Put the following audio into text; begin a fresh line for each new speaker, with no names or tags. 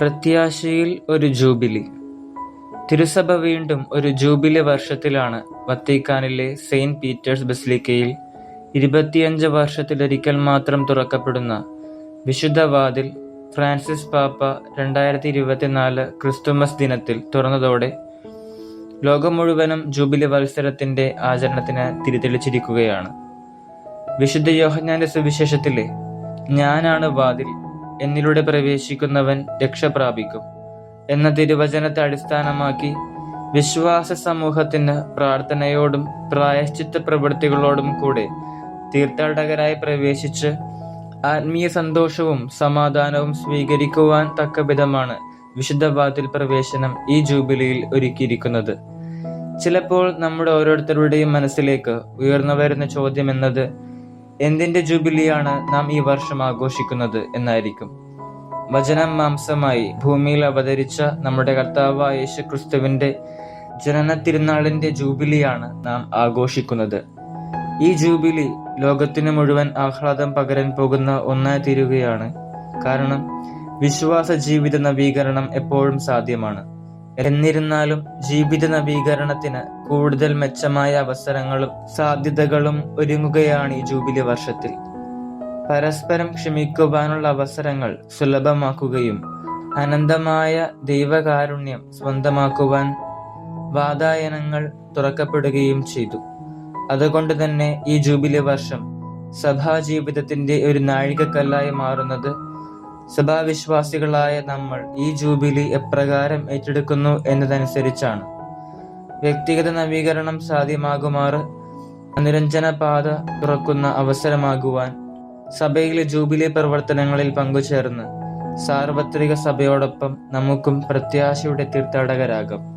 പ്രത്യാശയിൽ ഒരു ജൂബിലി. തിരുസഭ വീണ്ടും ഒരു ജൂബിലി വർഷത്തിലാണ് വത്തിക്കാനിലെ സെയിന്റ് പീറ്റേഴ്സ് ബസിലിക്കയിൽ ഇരുപത്തിയഞ്ച് വർഷത്തിലൊരിക്കൽ മാത്രം തുറക്കപ്പെടുന്ന വിശുദ്ധ വാതിൽ ഫ്രാൻസിസ് പാപ്പ രണ്ടായിരത്തി ഇരുപത്തിനാല് ക്രിസ്തുമസ് ദിനത്തിൽ തുറന്നതോടെ ലോകം മുഴുവനും ജൂബിലി വത്സരത്തിന്റെ ആചരണത്തിന് തിരിതെളിച്ചിരിക്കുകയാണ്. വിശുദ്ധ യോഹന്നാന്റെ സുവിശേഷത്തിലെ ഞാനാണ് വാതിൽ എന്നിലൂടെ പ്രവേശിക്കുന്നവൻ രക്ഷ പ്രാപിക്കും. എന്ന തിരുവചനത്തെ അടിസ്ഥാനമാക്കി വിശ്വാസ സമൂഹത്തിന് പ്രാർത്ഥനയോടും പ്രായശ്ചിത്ത പ്രവൃത്തികളോടും കൂടെ തീർത്ഥാടകരായി പ്രവേശിച്ച് ആത്മീയ സന്തോഷവും സമാധാനവും സ്വീകരിക്കുവാൻ തക്ക വിധമാണ് വിശുദ്ധ വാതിൽ പ്രവേശനം ഈ ജൂബിലിയിൽ ഒരുക്കിയിരിക്കുന്നത്. ചിലപ്പോൾ നമ്മുടെ ഓരോരുത്തരുടെയും മനസ്സിലേക്ക് ഉയർന്നു വരുന്ന ചോദ്യം എന്നത് എന്തിന്റെ ജൂബിലിയാണ് നാം ഈ വർഷം ആഘോഷിക്കുന്നത് എന്നായിരിക്കും. വചനം മാംസമായി ഭൂമിയിൽ അവതരിച്ച നമ്മുടെ കർത്താവ് യേശു ക്രിസ്തുവിന്റെ ജനന തിരുനാളിന്റെ ജൂബിലിയാണ് നാം ആഘോഷിക്കുന്നത്. ഈ ജൂബിലി ലോകത്തിന് മുഴുവൻ ആഹ്ലാദം പകരാൻ പോകുന്ന ഒന്നായി തീരുകയാണ്. കാരണം വിശ്വാസ ജീവിത നവീകരണം എപ്പോഴും സാധ്യമാണ്. എന്നിരുന്നാലും ജീവിത നവീകരണത്തിന് കൂടുതൽ മെച്ചമായ അവസരങ്ങളും സാധ്യതകളും ഒരുങ്ങുകയാണ് ഈ ജൂബിലി വർഷത്തിൽ. പരസ്പരം ക്ഷമിക്കുവാനുള്ള അവസരങ്ങൾ സുലഭമാക്കുകയും അനന്തമായ ദൈവകാരുണ്യം സ്വന്തമാക്കുവാൻ വാതായനങ്ങൾ തുറക്കപ്പെടുകയും ചെയ്തു. അതുകൊണ്ട് തന്നെ ഈ ജൂബിലി വർഷം സഭാജീവിതത്തിന്റെ ഒരു നാഴികക്കല്ലായി മാറുന്നത് സഭാവിശ്വാസികളായ നമ്മൾ ഈ ജൂബിലി എപ്രകാരം ഏറ്റെടുക്കുന്നു എന്നതനുസരിച്ചാണ്. വ്യക്തിഗത നവീകരണം സാധ്യമാകുമാറ് നിരഞ്ജന പാത തുറക്കുന്ന അവസരമാകുവാൻ സഭയിലെ ജൂബിലി പ്രവർത്തനങ്ങളിൽ പങ്കുചേർന്ന് സാർവത്രിക സഭയോടൊപ്പം നമുക്കും പ്രത്യാശയുടെ തീർത്ഥാടകരാകാം